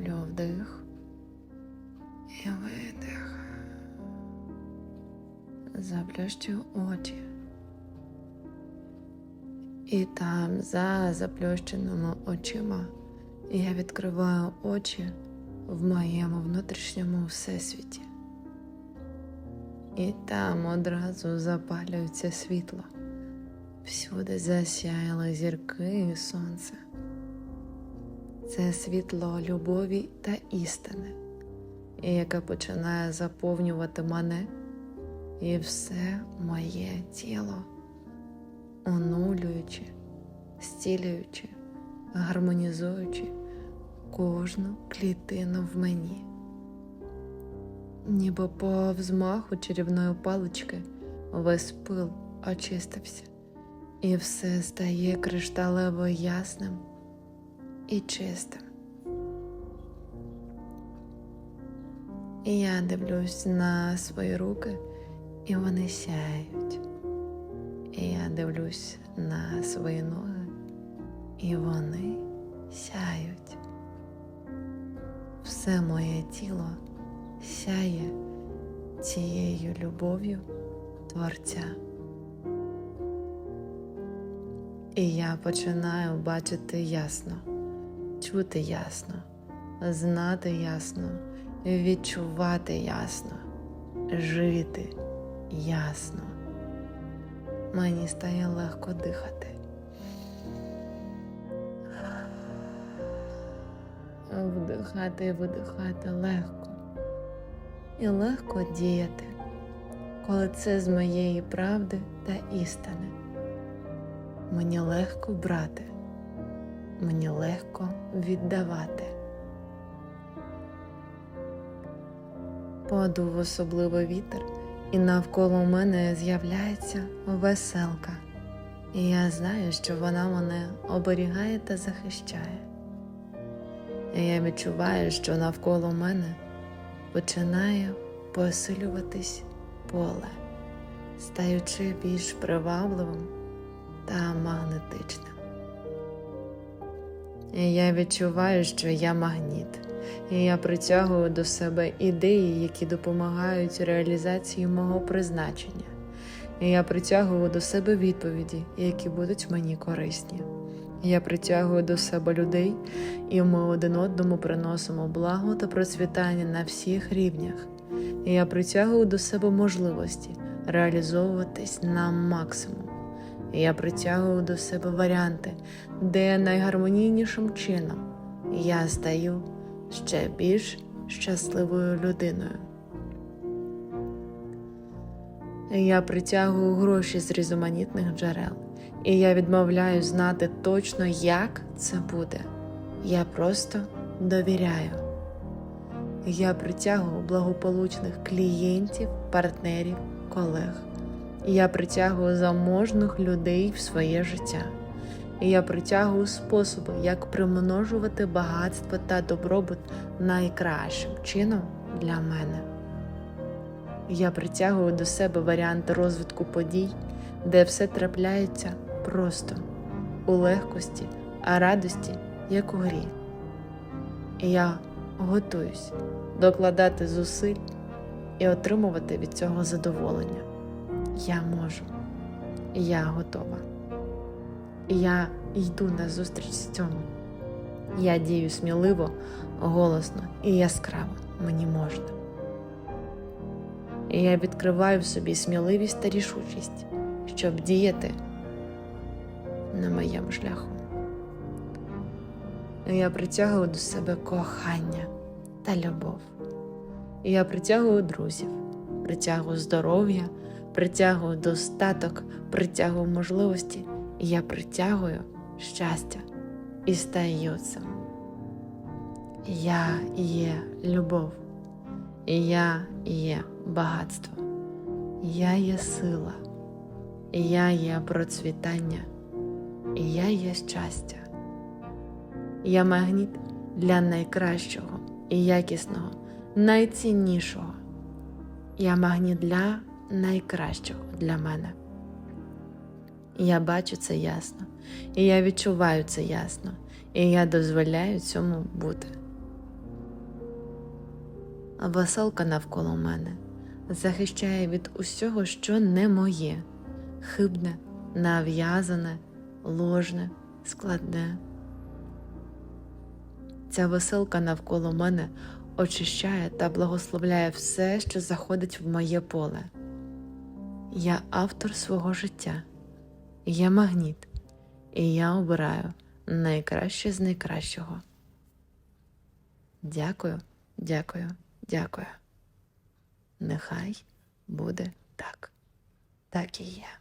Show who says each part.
Speaker 1: Роблю вдих і видих. Заплющую очі. І там, за заплющеними очима, я відкриваю очі в моєму внутрішньому всесвіті. І там одразу запалюється світло. Всюди засяяли зірки і сонце. Це світло любові та істини, яке починає заповнювати мене і все моє тіло, онулюючи, зцілюючи, гармонізуючи кожну клітину в мені. Ніби по взмаху чарівної палички весь пил очистився, і все стає кришталево ясним і чистим. І я дивлюсь на свої руки, і вони сяють. І я дивлюсь на свої ноги, і вони сяють. Все моє тіло сяє цією любов'ю Творця. І я починаю бачити ясно, чути ясно, знати ясно, відчувати ясно, жити ясно. Мені стає легко дихати. Вдихати і видихати легко. І легко діяти, коли це з моєї правди та істини. Мені легко брати, мені легко віддавати. Подув особливо вітер, і навколо мене з'являється веселка, і я знаю, що вона мене оберігає та захищає. І я відчуваю, що навколо мене починає посилюватись поле, стаючи більш привабливим та магнетичним. І я відчуваю, що я магніт, і я притягую до себе ідеї, які допомагають реалізації мого призначення. І я притягую до себе відповіді, які будуть мені корисні. Я притягую до себе людей, і ми один одному приносимо благо та процвітання на всіх рівнях. І я притягую до себе можливості реалізовуватись на максимум. Я притягую до себе варіанти, де найгармонійнішим чином я стаю ще більш щасливою людиною. Я притягую гроші з різноманітних джерел, і я відмовляю знати точно, як це буде. Я просто довіряю. Я притягую благополучних клієнтів, партнерів, колег. І Я притягую заможних людей в своє життя. І я притягую способи, як примножувати багатство та добробут найкращим чином для мене. Я притягую до себе варіанти розвитку подій, де все трапляється просто, у легкості, а радості, як у грі. І я готуюсь докладати зусиль і отримувати від цього задоволення. Я можу, я готова. Я йду на зустріч з цьому. Я дію сміливо, голосно і яскраво мені можна. І я відкриваю в собі сміливість та рішучість, щоб діяти на моєму шляху. Я притягую до себе кохання та любов. Я притягую друзів, притягую здоров'я, притягую достаток, притягую можливості, і я притягую щастя і стаю цим. Я є любов, я є багатство, я є сила, я є процвітання, і я є щастя. Я магніт для найкращого і якісного, найціннішого. Я магніт для найкращого для мене. Я бачу це ясно, і я відчуваю це ясно, і я дозволяю цьому бути. веселка навколо мене захищає від усього, що не моє, хибне, нав'язане, ложне, складне. Ця веселка навколо мене очищає та благословляє все, що заходить в моє поле. Я автор свого життя, я магніт, і я обираю найкраще з найкращого. Дякую, дякую, дякую. Нехай буде так. Так і є.